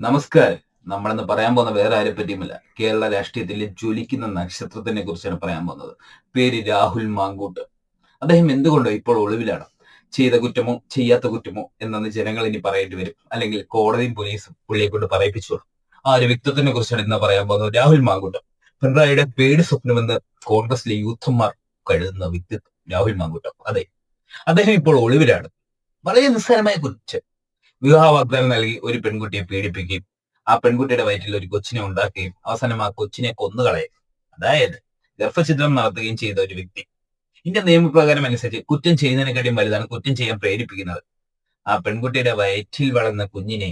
നമസ്കാരം. നമ്മളിന്ന് പറയാൻ പോകുന്ന വേറെ ആരെ പറ്റിയുമില്ല കേരള രാഷ്ട്രീയത്തിലെ ജ്വലിക്കുന്ന നക്ഷത്രത്തിനെ കുറിച്ചാണ് പറയാൻ പോകുന്നത്. പേര് രാഹുൽ മാങ്കൂട്ട്. അദ്ദേഹം എന്തുകൊണ്ടോ ഇപ്പോൾ ഒളിവിലാണ്? ചെയ്ത കുറ്റമോ ചെയ്യാത്ത കുറ്റമോ എന്നു ജനങ്ങൾ ഇനി പറയേണ്ടി വരും. അല്ലെങ്കിൽ കോടതിയും പോലീസും പുള്ളിയെ കൊണ്ട് പറയിപ്പിച്ചോളും. ആ ഒരു വ്യക്തിത്വത്തിനെ കുറിച്ചാണ് ഇന്ന് പറയാൻ പോകുന്നത് രാഹുൽ മാങ്കൂട്ട്. പിണറായിയുടെ പേടി സ്വപ്നമെന്ന് കോൺഗ്രസിലെ യൂത്തന്മാർ കഴുതുന്ന വ്യക്തിത്വം രാഹുൽ മാങ്കൂട്ടം. അതെ. അദ്ദേഹം ഇപ്പോൾ ഒളിവിലാണ്. വളരെ നിസ്സാരമായ കുറ്റം വിവാഹ വാഗ്ദാനം നൽകി ഒരു പെൺകുട്ടിയെ പീഡിപ്പിക്കുകയും ആ പെൺകുട്ടിയുടെ വയറ്റിൽ ഒരു കൊച്ചിനെ ഉണ്ടാക്കുകയും അവസാനം ആ കൊച്ചിനെ കൊന്നുകളയും. അതായത് ഗർഭഛിദ്രം നടത്തുകയും ചെയ്ത ഒരു വ്യക്തി. ഇന്ത്യൻ നിയമപ്രകാരം അനുസരിച്ച് കുറ്റം ചെയ്യുന്നതിനെക്കാട്ടിയും വലുതാണ് കുറ്റം ചെയ്യാൻ പ്രേരിപ്പിക്കുന്നത്. ആ പെൺകുട്ടിയുടെ വയറ്റിൽ വളർന്ന കുഞ്ഞിനെ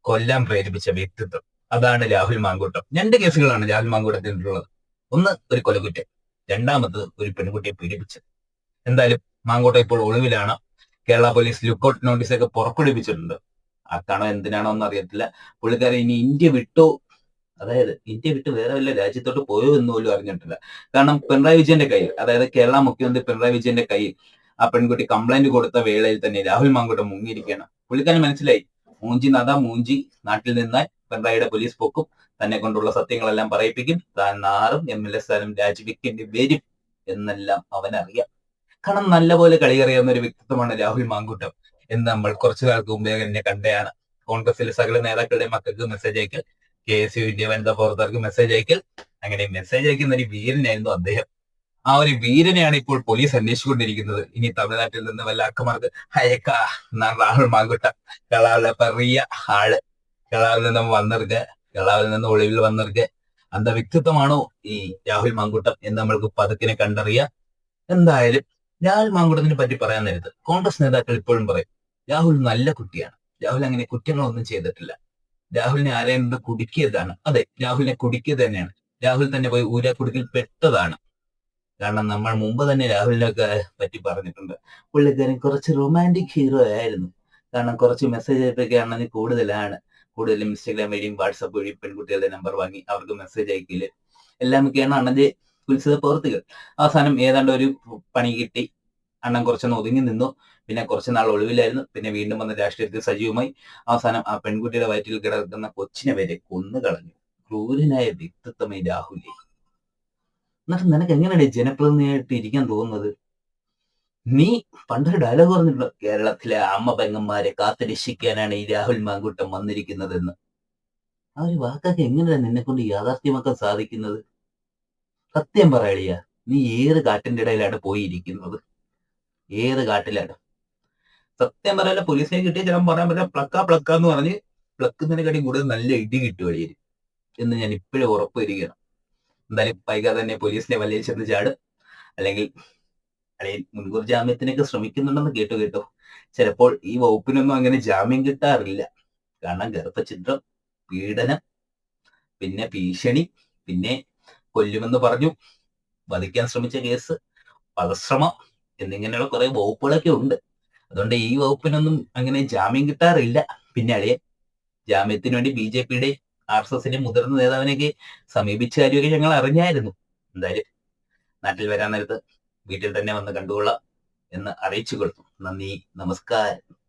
കൊല്ലാൻ പ്രേരിപ്പിച്ച വ്യക്തിത്വം. അതാണ് രാഹുൽ മാങ്കൂട്ടം. രണ്ട് കേസുകളാണ് രാഹുൽ മാങ്കൂട്ടത്തിനുള്ളത് ഒന്ന് ഒരു കൊലകുറ്റം രണ്ടാമത് ഒരു പെൺകുട്ടിയെ പീഡിപ്പിച്ചത്. എന്തായാലും മാങ്കോട്ടം ഇപ്പോൾ ഒളിവിലാണ്. കേരള പോലീസ് ലുക്കൌട്ട് നോട്ടീസ് ഒക്കെ പുറപ്പെടുവിച്ചിട്ടുണ്ട്. ആക്കാണോ എന്തിനാണോ എന്ന് അറിയത്തില്ല. പുള്ളിക്കാരൻ ഇനി ഇന്ത്യ വിട്ടു. അതായത് ഇന്ത്യ വിട്ട് വേറെ വല്ല രാജ്യത്തോട്ട് പോയോ എന്ന് പോലും അറിഞ്ഞിട്ടില്ല. കാരണം പിണറായി വിജയന്റെ കയ്യിൽ അതായത് കേരള മുഖ്യമന്ത്രി പിണറായി വിജയന്റെ കയ്യിൽ ആ പെൺകുട്ടി കംപ്ലൈന്റ് കൊടുത്ത വേളയിൽ തന്നെ രാഹുൽ മാങ്കോട്ട് മുങ്ങിയിരിക്കുകയാണ്. പുള്ളിക്കാരൻ മനസ്സിലായി. മൂഞ്ചി നദ മൂഞ്ചി നാട്ടിൽ നിന്നാൽ പിണറായിയുടെ പോലീസ് പൊക്കും തന്നെ കൊണ്ടുള്ള സത്യങ്ങളെല്ലാം പറയിപ്പിക്കും താൻ നാറും എം എൽ എ സ്ഥാനം രാജിവെക്കേണ്ടി വരും എന്നെല്ലാം അവനറിയാം. തക്കണം നല്ലപോലെ കളിയറിയാവുന്ന ഒരു വ്യക്തിത്വമാണ് രാഹുൽ മാങ്കൂട്ടം. എന്ന് നമ്മൾ കുറച്ചു കാലത്ത് മുമ്പേ തന്നെ കണ്ടയാണ്. കോൺഗ്രസിലെ സകല നേതാക്കളുടെ മക്കൾക്ക് മെസ്സേജ് അയക്കൽ കെ എസ് യു ഇന്ത്യ വനിതാ ഫോറത്താർക്ക് മെസ്സേജ് അയക്കൽ അങ്ങനെ മെസ്സേജ് അയക്കുന്ന ഒരു വീരനായിരുന്നു അദ്ദേഹം. ആ ഒരു വീരനെയാണ് ഇപ്പോൾ പോലീസ് അന്വേഷിച്ചുകൊണ്ടിരിക്കുന്നത്. ഇനി തമിഴ്നാട്ടിൽ നിന്ന് വല്ല അക്കമാർക്ക് അയക്കാ എന്നാണ് രാഹുൽ മാങ്കുട്ട. കളാളെ പറിയ ആൾ. കളാവിൽ നിന്നും വന്നിരുക കളാവിൽ നിന്ന് ഒളിവിൽ വന്നിരുക അന്ത വ്യക്തിത്വമാണോ ഈ രാഹുൽ മാങ്കുട്ടം എന്ന് നമ്മൾക്ക് പതുക്കിനെ കണ്ടറിയാം. എന്തായാലും രാഹുൽ മാങ്കുടത്തിനെ പറ്റി പറയാൻ നേരത്ത് കോൺഗ്രസ് നേതാക്കൾ ഇപ്പോഴും പറയും രാഹുൽ നല്ല കുട്ടിയാണ്. രാഹുൽ അങ്ങനെ കുറ്റങ്ങളൊന്നും ചെയ്തിട്ടില്ല. രാഹുലിനെ ആരെയും കുടുക്കിയതാണ്. അതെ രാഹുലിനെ കുടുക്കിയത് തന്നെയാണ്. രാഹുൽ തന്നെ പോയി ഊരാക്കുടുക്കിൽ പെട്ടതാണ്. കാരണം നമ്മൾ മുമ്പ് തന്നെ രാഹുലിനൊക്കെ പറ്റി പറഞ്ഞിട്ടുണ്ട്. പുള്ളിക്കാരൻ കുറച്ച് റൊമാന്റിക് ഹീറോ ആയിരുന്നു. കാരണം കുറച്ച് മെസ്സേജ് അയപ്പൊക്കെ ആണെങ്കിൽ കൂടുതലാണ്. കൂടുതലും ഇൻസ്റ്റാഗ്രാം വഴിയും വാട്സപ്പ് വഴിയും പെൺകുട്ടികളുടെ നമ്പർ വാങ്ങി അവർക്ക് മെസ്സേജ് അയക്കില്ല എല്ലാമൊക്കെയാണ് അണ്ണന്റെ ഉത്സവ പ്രവൃത്തികൾ. അവസാനം ഏതാണ്ട് ഒരു പണി കിട്ടി. അണ്ണൻ കുറച്ചൊന്ന് ഒതുങ്ങി നിന്നു. പിന്നെ കുറച്ച് നാൾ ഒളിവിലായിരുന്നു. പിന്നെ വീണ്ടും വന്ന രാഷ്ട്രീയത്തിൽ സജീവമായി. അവസാനം ആ പെൺകുട്ടിയുടെ വയറ്റിൽ കിടക്കുന്ന കൊച്ചിനെ വരെ കൊന്നു കളഞ്ഞു. ക്രൂരനായ വ്യക്തിത്വമേ രാഹുലേ. എന്നിട്ട് നിനക്ക് എങ്ങനെയാണ് ജനപ്രതിനിധിയായിട്ട് ഇരിക്കാൻ തോന്നുന്നത്? നീ പണ്ടൊരു ഡയലോഗ് പറഞ്ഞിട്ടുണ്ടോ? കേരളത്തിലെ അമ്മ പെങ്ങന്മാരെ കാത്തുരക്ഷിക്കാനാണ് ഈ രാഹുൽ മാങ്കൂട്ടം വന്നിരിക്കുന്നതെന്ന്. ആ ഒരു വാക്കൊക്കെ എങ്ങനെയാണ് നിന്നെ കൊണ്ട് യാഥാർത്ഥ്യമാക്കാൻ സാധിക്കുന്നത്? സത്യം പറയളിയ നീ ഏത് കാറ്റിന്റെ ഇടയിലാണ് പോയിരിക്കുന്നത്? ഏത് കാട്ടിലാണ്? സത്യം പറയല പോലീസിനെ കിട്ടിയ ചിലപ്പോൾ പറയാൻ പറ്റില്ല പ്ലക്ക പ്ലക്ക എന്ന് പറഞ്ഞ് പ്ലക്കുന്നതിനെക്കാട്ടി കൂടുതൽ നല്ല ഇടി കിട്ടു അടിയിൽ എന്ന് ഞാൻ ഇപ്പോഴും ഉറപ്പ് വരികയാണ് എന്തായാലും വൈകാതെ തന്നെ പോലീസിനെ വലിയ ചെന്ന് ചാടും. അല്ലെങ്കിൽ അല്ലെങ്കിൽ മുൻകൂർ ജാമ്യത്തിനൊക്കെ ശ്രമിക്കുന്നുണ്ടെന്ന് കേട്ടു കേട്ടോ. ചിലപ്പോൾ ഈ വകുപ്പിനൊന്നും അങ്ങനെ ജാമ്യം കിട്ടാറില്ല. കാരണം ഗർഭഛിദ്രം പീഡനം പിന്നെ ഭീഷണി പിന്നെ കൊല്ലുമെന്ന് പറഞ്ഞു. വധിക്കാൻ ശ്രമിച്ച കേസ് വധശ്രമം എന്നിങ്ങനെയുള്ള കുറെ വകുപ്പുകളൊക്കെ ഉണ്ട്. അതുകൊണ്ട് ഈ വകുപ്പിനൊന്നും അങ്ങനെ ജാമ്യം കിട്ടാറില്ല. പിന്നെ അളിയെ ജാമ്യത്തിന് വേണ്ടി ബി ജെ പിയുടെ ആർ എസ് എസിന്റെ മുതിർന്ന നേതാവിനെയൊക്കെ സമീപിച്ച കാര്യമൊക്കെ ഞങ്ങൾ അറിഞ്ഞായിരുന്നു. എന്തായാലും നാട്ടിൽ വരാൻ നേരത്ത് വീട്ടിൽ തന്നെ വന്ന് കണ്ടുകൊള്ളാം എന്ന് അറിയിച്ചു കൊടുത്തു. നന്ദി നമസ്കാരം.